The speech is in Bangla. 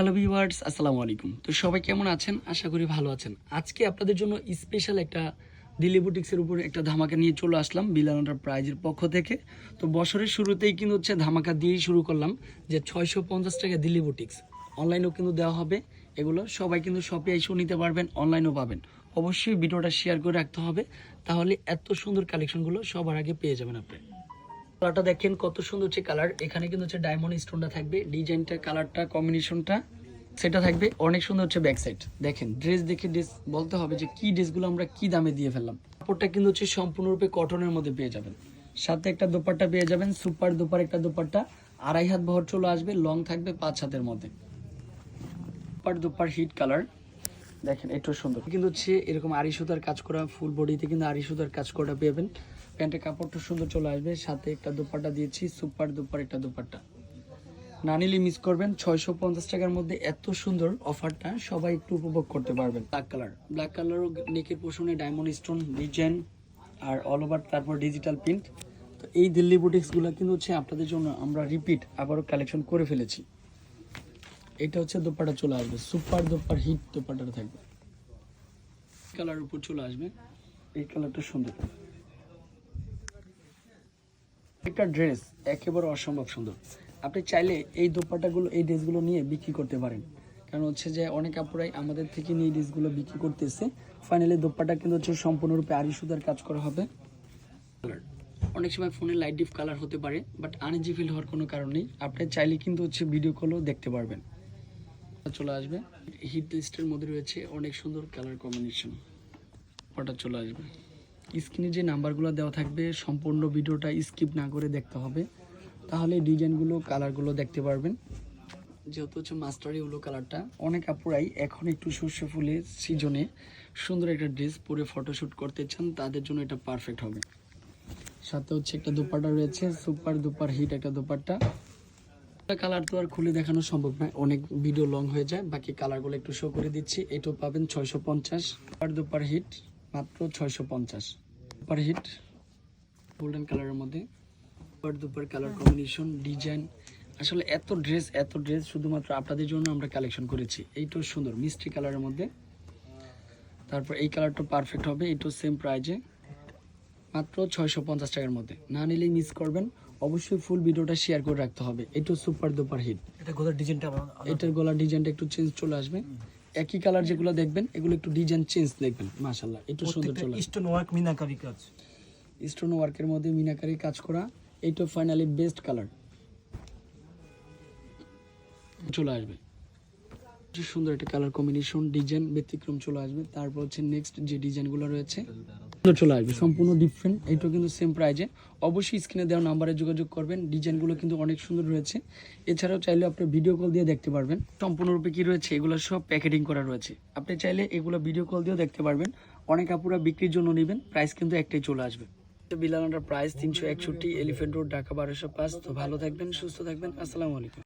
হ্যালো ভিউয়ার্স আসসালামু আলাইকুম। তো সবাই কেমন আছেন? আশা করি ভালো আছেন। আজকে আপনাদের জন্য স্পেশাল একটা দিল্লি বুটিক্সের উপর একটা ধামাকা নিয়ে চলে আসলাম বিলাল প্রাইজের পক্ষ থেকে। তো বছরের শুরুতেই কিন্তু হচ্ছে ধামাকা দিয়েই শুরু করলাম যে ছয়শো পঞ্চাশ টাকা দিল্লি বুটিক্স অনলাইনেও কিন্তু দেওয়া হবে। এগুলো সবাই কিন্তু শপে এসেও নিতে পারবেন অনলাইনেও পাবেন। অবশ্যই ভিডিওটা শেয়ার করে রাখতে হবে। তাহলে এত সুন্দর কালেকশনগুলো সবার আগে পেয়ে যাবেন আপনি। কালারটা দেখেন কত সুন্দর হচ্ছে কালার। এখানে কিন্তু হচ্ছে ডায়মন্ড স্টোনটা থাকবে ডিজাইনটা কালারটা কম্বিনেশনটা সেটা থাকবে। অনেক সুন্দর হচ্ছে ব্যাক সাইড দেখেন ড্রেস দেখে ড্রেস বলতে হবে যে কি ড্রেসগুলো আমরা কি দামে দিয়ে ফেললাম। কাপড়টা কিন্তু হচ্ছে সম্পূর্ণরূপে কটনের মধ্যে পেয়ে যাবেন। সাথে একটা দোপাট্টা পেয়ে যাবেন সুপার দুপার একটা দোপাট্টা। আড়াই হাত বহর চলে আসবে লং থাকবে পাঁচ হাতের মধ্যে। সুপার দুপার হিট কালার দেখেন একটু সুন্দর। কিন্তু হচ্ছে এরকম আড়ি সুতার কাজ করা ফুল বডিতে কিন্তু আড়ি সুতার কাজ করা পেবেন। প্যান্টের কাপড়টা সুন্দর চলে আসবে। সাথে একটা দোপাট্টা দিয়েছি সুপার দুপার একটা দোপাট্টা। না নিলে মিস করবেন ছয়শো পঞ্চাশ টাকার মধ্যে এত সুন্দর অফারটা সবাই একটু উপভোগ করতে পারবেন। ব্ল্যাক কালার ব্ল্যাক কালারও নেকের পোষণে ডায়মন্ড স্টোন ডিজাইন আর অল ওভার তারপর ডিজিটাল প্রিন্ট তো এই দিল্লি বুটিক্সগুলো কিন্তু হচ্ছে আপনাদের জন্য আমরা রিপিট আবারও কালেকশন করে ফেলেছি। এটা হচ্ছে দোপাটা চলে আসবে। সুপার দোপার হিট দোপাটা থাকবে। কালার উপর চলে আসবে। এই কালারটা সুন্দর। একটা ড্রেস একেবারে অসম্ভব সুন্দর। আপনি চাইলে এই দোপাটাগুলো এই ড্রেসগুলো নিয়ে বিক্রি করতে পারেন। কারণ হচ্ছে যে অনেক আপুরাই আমাদের থেকে নিয়ে ড্রেসগুলো বিক্রি করতেছে। ফাইনালি দোপাটা কিন্তু হচ্ছে সম্পূর্ণরূপে আড়ি সুতার কাজ করা হবে। অনেক সময় ফোনে লাইট ডিপ কালার হতে পারে, বাট আনইজি ফিল হওয়ার কোনো কারণ নেই। আপনি চাইলে কিন্তু হচ্ছে ভিডিও কলও দেখতে পারবেন। চলে আসবে। হিট লিস্টের মধ্যে রয়েছে অনেক সুন্দর কালার কম্বিনেশন ওটা চলে আসবে। স্ক্রিনে যে নাম্বারগুলো দেওয়া থাকবে, সম্পূর্ণ ভিডিওটা স্কিপ না করে দেখতে হবে। তাহলে ডিজাইনগুলো কালারগুলো দেখতে পারবেন। যেহেতু হচ্ছে মাস্টার ইউলো কালারটা অনেক আপুরাই এখন একটু সর্ষে ফুলের সিজনে সুন্দর একটা ড্রেস পরে ফটোশ্যুট করতে চান, তাদের জন্য এটা পারফেক্ট হবে। সাথে হচ্ছে একটা দুপাটা রয়েছে সুপার দুপার হিট একটা দুপাট্টা। কালার তো আর খুলে দেখানো সম্ভব নয়। অনেক ভিডিও লং হয়ে যায়, বাকি কালারগুলো একটু শো করে দিচ্ছি। এটাও পাবেন ছয়শো পঞ্চাশ। পার দুপার হিট মাত্র ছয়শো পঞ্চাশ। পার হিট গোল্ডেন কালারের মধ্যে। পার দুপার কালার কম্বিনেশন ডিজাইন আসলে এত ড্রেস এত ড্রেস শুধুমাত্র আপনাদের জন্য আমরা কালেকশন করেছি। এইটাও সুন্দর, মিষ্টি কালারের মধ্যে। তারপর এই কালারটা পারফেক্ট হবে এইটাও সেম প্রাইজে মাত্র ছয়শো পঞ্চাশ টাকার মধ্যে। না নিলেই মিস করবেন। অবশ্যই ফুল ভিডিওটা শেয়ার করে রাখতে হবে। এটা সুপার দুপার হিট এটা গোলার ডিজাইনটা এটার গলার ডিজাইনটা একটু চেঞ্জ চলে আসবে। একই কালার যেগুলো দেখবেন এগুলো একটু ডিজাইন চেঞ্জ দেখবেন মাশাল্লাহ একটু সুন্দর চলে স্টোন ওয়ার্ক মিনাকারি কাজ। স্টোন ওয়ার্কের মধ্যে মিনাকারি কাজ করা এইটা ফাইনালি বেস্ট কালার চলে আসবে। সুন্দর একটা কালার কম্বিনেশন ডিজাইন ব্যতিক্রম চলে আসবে। তারপর হচ্ছে নেক্সট যে ডিজাইনগুলো রয়েছে চলে আসবে, সম্পূর্ণ ডিফারেন্ট এইটাও কিন্তু সেম প্রাইজে অবশ্যই স্ক্রিনে দেওয়া নাম্বারে যোগাযোগ করবেন। ডিজাইনগুলো কিন্তু অনেক সুন্দর রয়েছে। এছাড়াও চাইলে আপনি ভিডিও কল দিয়ে দেখতে পারবেন। সম্পূর্ণরূপে কি রয়েছে, এগুলো সব প্যাকেটিং করা রয়েছে। আপনি চাইলে এগুলো ভিডিও কল দিয়েও দেখতে পারবেন। অনেক আপুরা বিক্রির জন্য নেবেন। প্রাইস কিন্তু একটাই চলে আসবে। বিলানাটার প্রাইস তিনশো একষট্টি এলিফেন্ট রোড ঢাকা বারোশো পাঁচ। তো ভালো থাকবেন, সুস্থ থাকবেন। আসসালামু আলাইকুম।